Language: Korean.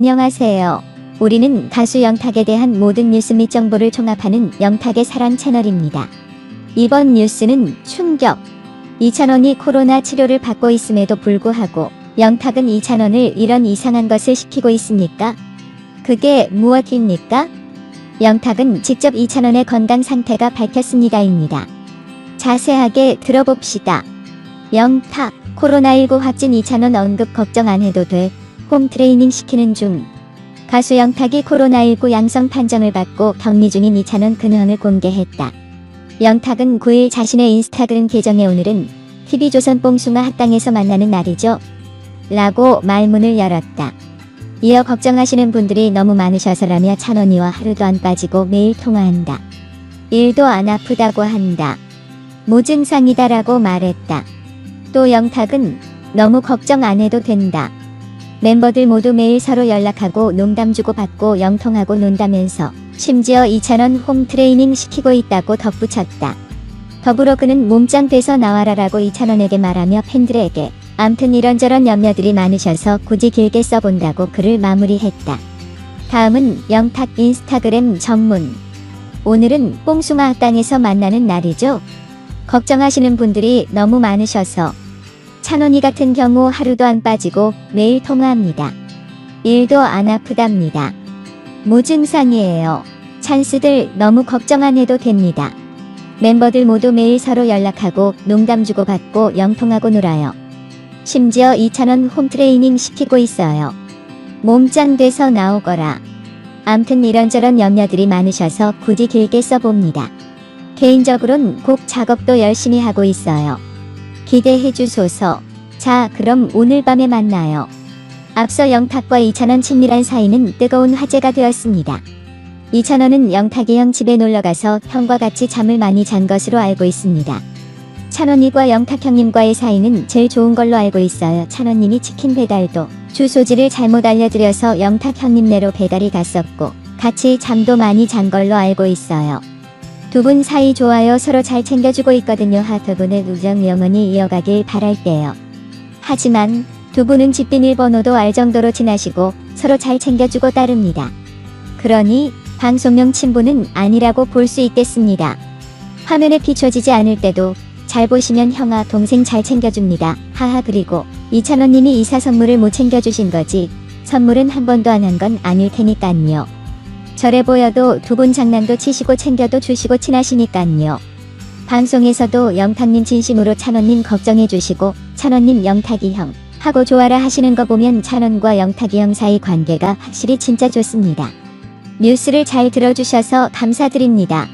안녕하세요. 우리는 가수 영탁에 대한 모든 뉴스 및 정보를 총합하는 영탁의 사랑 채널입니다. 이번 뉴스는 충격. 이찬원이 코로나 치료를 받고 있음에도 불구하고 영탁은 이찬원을 이런 이상한 것을 시키고 있습니까? 그게 무엇입니까? 영탁은 직접 이찬원의 건강 상태가 밝혔습니다입니다. 자세하게 들어봅시다. 영탁, 코로나19 확진 이찬원 언급 걱정 안 해도 돼. 홈 트레이닝 시키는 중. 가수 영탁이 코로나19 양성 판정을 받고 격리 중인 이찬원 근황을 공개했다. 영탁은 9일 자신의 인스타그램 계정에 오늘은 TV조선 뽕숭아 학당에서 만나는 날이죠. 라고 말문을 열었다. 이어 걱정하시는 분들이 너무 많으셔서라며 찬원이와 하루도 안 빠지고 매일 통화한다. 일도 안 아프다고 한다. 무증상이다라고 말했다. 또 영탁은 너무 걱정 안 해도 된다. 멤버들 모두 매일 서로 연락하고 농담 주고받고 영통하고 논다면서 심지어 2,000원 홈 트레이닝 시키고 있다고 덧붙였다. 더불어 그는 몸짱 돼서 나와라라고 2,000원에게 말하며 팬들에게 암튼 이런저런 염려들이 많으셔서 굳이 길게 써본다고 글을 마무리했다. 다음은 영탁 인스타그램 전문. 오늘은 뽕숭아 학당에서 만나는 날이죠. 걱정하시는 분들이 너무 많으셔서 찬원이 같은 경우 하루도 안 빠지고 매일 통화합니다. 일도 안 아프답니다. 무증상이에요. 찬스들 너무 걱정 안 해도 됩니다. 멤버들 모두 매일 서로 연락하고 농담 주고받고 영통하고 놀아요. 심지어 2,000원 홈트레이닝 시키고 있어요. 몸짱 돼서 나오거라. 암튼 이런저런 염려들이 많으셔서 굳이 길게 써봅니다. 개인적으로는 곡 작업도 열심히 하고 있어요. 기대해 주소서. 자, 그럼 오늘 밤에 만나요. 앞서 영탁과 이찬원 친밀한 사이는 뜨거운 화제가 되었습니다. 이찬원은 영탁이 형 집에 놀러가서 형과 같이 잠을 많이 잔 것으로 알고 있습니다. 찬원이과 영탁 형님과의 사이는 제일 좋은 걸로 알고 있어요. 찬원님이 치킨 배달도 주소지를 잘못 알려드려서 영탁 형님네로 배달이 갔었고 같이 잠도 많이 잔 걸로 알고 있어요. 두 분 사이 좋아요. 서로 잘 챙겨주고 있거든요. 하 두 분의 우정 영원히 이어가길 바랄게요. 하지만 두 분은 집 비밀번호도 알 정도로 친하시고 서로 잘 챙겨주고 따릅니다. 그러니 방송용 친분은 아니라고 볼 수 있겠습니다. 화면에 비춰지지 않을 때도 잘 보시면 형아 동생 잘 챙겨줍니다. 하하 그리고 이찬원님이 이사 선물을 못 챙겨주신 거지 선물은 한 번도 안 한 건 아닐 테니깐요. 저래 보여도 두 분 장난도 치시고 챙겨도 주시고 친하시니깐요. 방송에서도 영탁님 진심으로 찬원님 걱정해 주시고 찬원님 영탁이 형 하고 좋아라 하시는 거 보면 찬원과 영탁이 형 사이 관계가 확실히 진짜 좋습니다. 뉴스를 잘 들어주셔서 감사드립니다.